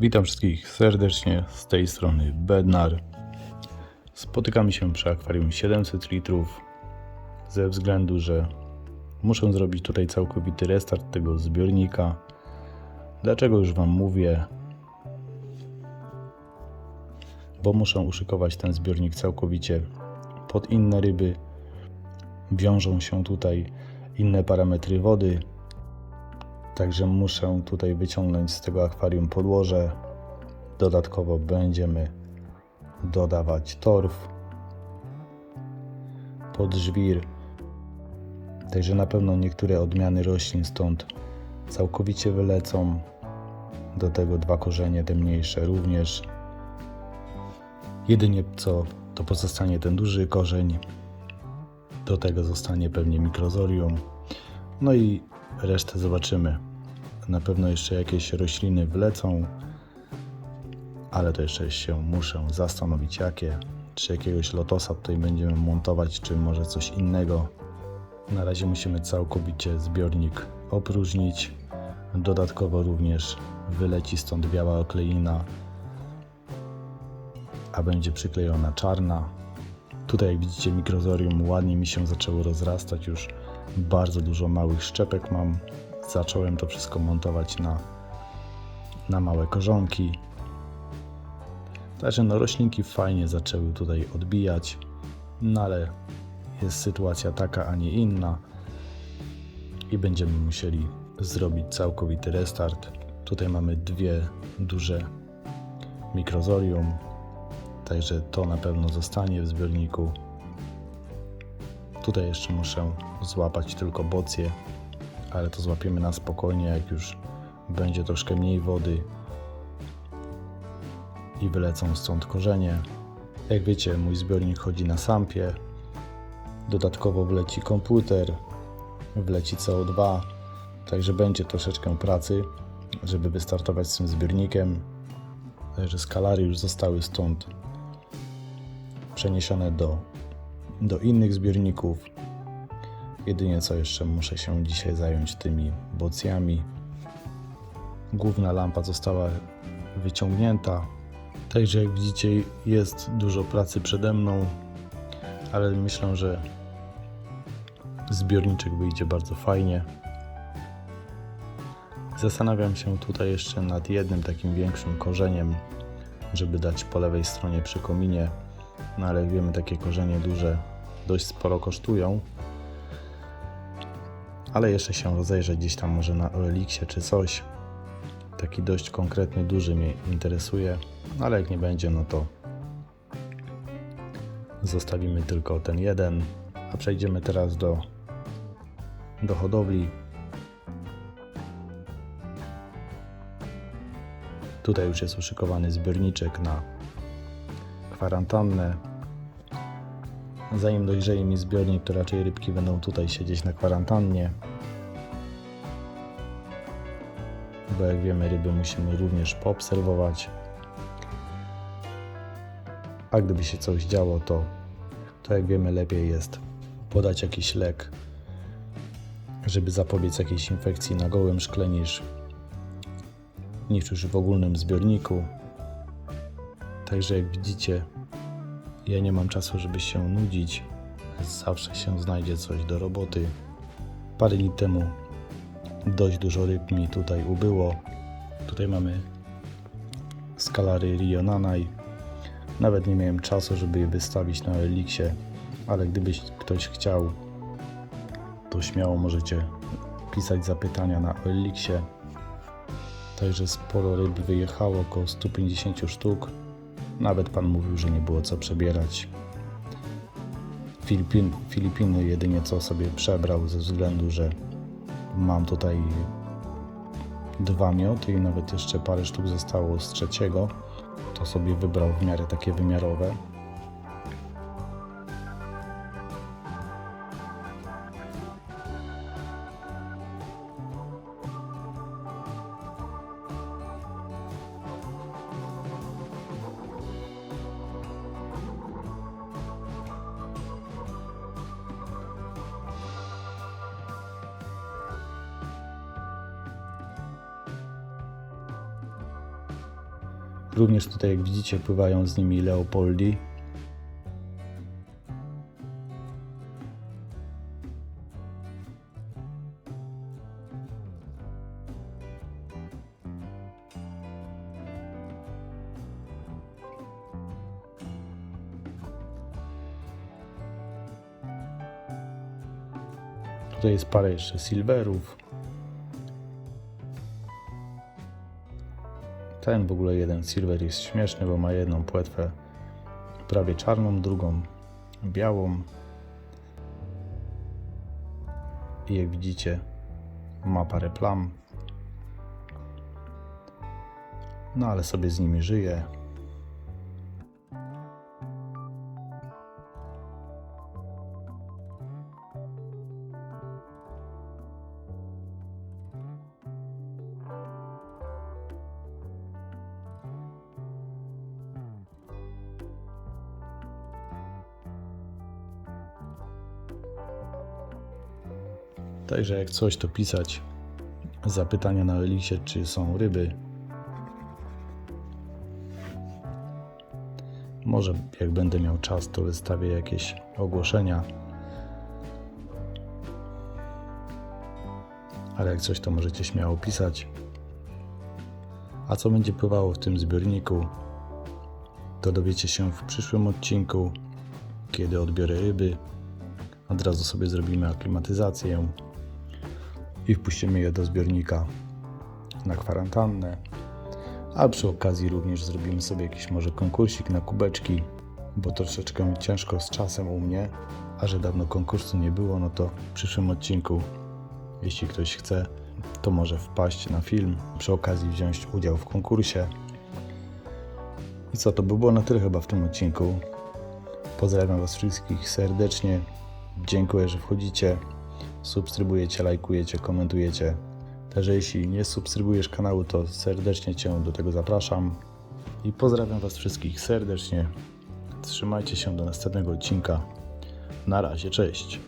Witam wszystkich serdecznie z tej strony Bednar. Spotykamy się przy akwarium 700 litrów ze względu, że muszę zrobić tutaj całkowity restart tego zbiornika. Dlaczego już Wam mówię? Bo muszę uszykować ten zbiornik całkowicie pod inne ryby. Wiążą się tutaj inne parametry wody, Także muszę tutaj wyciągnąć z tego akwarium podłoże. Dodatkowo będziemy dodawać torf pod żwir. Także na pewno niektóre odmiany roślin stąd całkowicie wylecą. Do tego dwa korzenie, te mniejsze również. Jedynie co to pozostanie ten duży korzeń. Do tego zostanie pewnie mikrozorium. No i resztę zobaczymy. Na pewno jeszcze jakieś rośliny wlecą, ale to jeszcze się muszę zastanowić jakie. Czy jakiegoś lotosa tutaj będziemy montować, czy może coś innego. Na razie musimy całkowicie zbiornik opróżnić. Dodatkowo również wyleci stąd biała okleina, a będzie przyklejona czarna. Tutaj jak widzicie mikrozorium ładnie mi się zaczęło rozrastać już bardzo dużo małych szczepek mam. Zacząłem to wszystko montować na, na małe korzonki. Także no roślinki fajnie zaczęły tutaj odbijać, no ale jest sytuacja taka, a nie inna i będziemy musieli zrobić całkowity restart. Tutaj mamy dwie duże mikrozorium, także to na pewno zostanie w zbiorniku. Tutaj jeszcze muszę złapać tylko bocję, ale to złapiemy na spokojnie, jak już będzie troszkę mniej wody i wylecą stąd korzenie. Jak wiecie, mój zbiornik chodzi na sampie. Dodatkowo wleci komputer, wleci CO2, także będzie troszeczkę pracy, żeby wystartować z tym zbiornikiem. Także skalary już zostały stąd przeniesione do do innych zbiorników. Jedynie co jeszcze muszę się dzisiaj zająć tymi bocjami. Główna lampa została wyciągnięta. Także jak widzicie jest dużo pracy przede mną, ale myślę, że zbiorniczek wyjdzie bardzo fajnie. Zastanawiam się tutaj jeszcze nad jednym takim większym korzeniem, żeby dać po lewej stronie przy kominie no ale wiemy, takie korzenie duże dość sporo kosztują. Ale jeszcze się rozejrzeć gdzieś tam może na Elixie czy coś. Taki dość konkretny, duży mnie interesuje, no ale jak nie będzie, no to zostawimy tylko ten jeden. A przejdziemy teraz do, do hodowli. Tutaj już jest uszykowany zbiorniczek na kwarantannę. Zanim dojrzeje mi zbiornik, to raczej rybki będą tutaj siedzieć na kwarantannie. Bo jak wiemy, ryby musimy również poobserwować. A gdyby się coś działo, to, to jak wiemy, lepiej jest podać jakiś lek, żeby zapobiec jakiejś infekcji na gołym szkle niż, niż już w ogólnym zbiorniku. Także jak widzicie, ja nie mam czasu, żeby się nudzić. Zawsze się znajdzie coś do roboty. Parę dni temu dość dużo ryb mi tutaj ubyło. Tutaj mamy skalary Rio Nanai. Nawet nie miałem czasu, żeby je wystawić na Elixie, ale gdybyś ktoś chciał, to śmiało możecie pisać zapytania na Elixie. Także sporo ryb wyjechało, około 150 sztuk. Nawet pan mówił, że nie było co przebierać. Filipin, Filipiny jedynie co sobie przebrał ze względu, że mam tutaj dwa mioty i nawet jeszcze parę sztuk zostało z trzeciego. To sobie wybrał w miarę takie wymiarowe. Również tutaj, jak widzicie, pływają z nimi Leopoldi. Tutaj jest parę jeszcze silverów. Ten w ogóle jeden silver jest śmieszny, bo ma jedną płetwę prawie czarną, drugą białą. I jak widzicie, ma parę plam. No ale sobie z nimi żyje. Także jak coś, to pisać zapytania na Elisie, czy są ryby. Może jak będę miał czas, to wystawię jakieś ogłoszenia. Ale jak coś, to możecie śmiało pisać. A co będzie pływało w tym zbiorniku, to dowiecie się w przyszłym odcinku, kiedy odbiorę ryby. Od razu sobie zrobimy aklimatyzację i wpuścimy je do zbiornika na kwarantannę. A przy okazji również zrobimy sobie jakiś może konkursik na kubeczki, bo troszeczkę ciężko z czasem u mnie, a że dawno konkursu nie było, no to w przyszłym odcinku, jeśli ktoś chce, to może wpaść na film, przy okazji wziąć udział w konkursie. I co, to by było na tyle chyba w tym odcinku. Pozdrawiam Was wszystkich serdecznie. Dziękuję, że wchodzicie subskrybujecie, lajkujecie, komentujecie. Także jeśli nie subskrybujesz kanału, to serdecznie Cię do tego zapraszam. I pozdrawiam Was wszystkich serdecznie. Trzymajcie się do następnego odcinka. Na razie, cześć.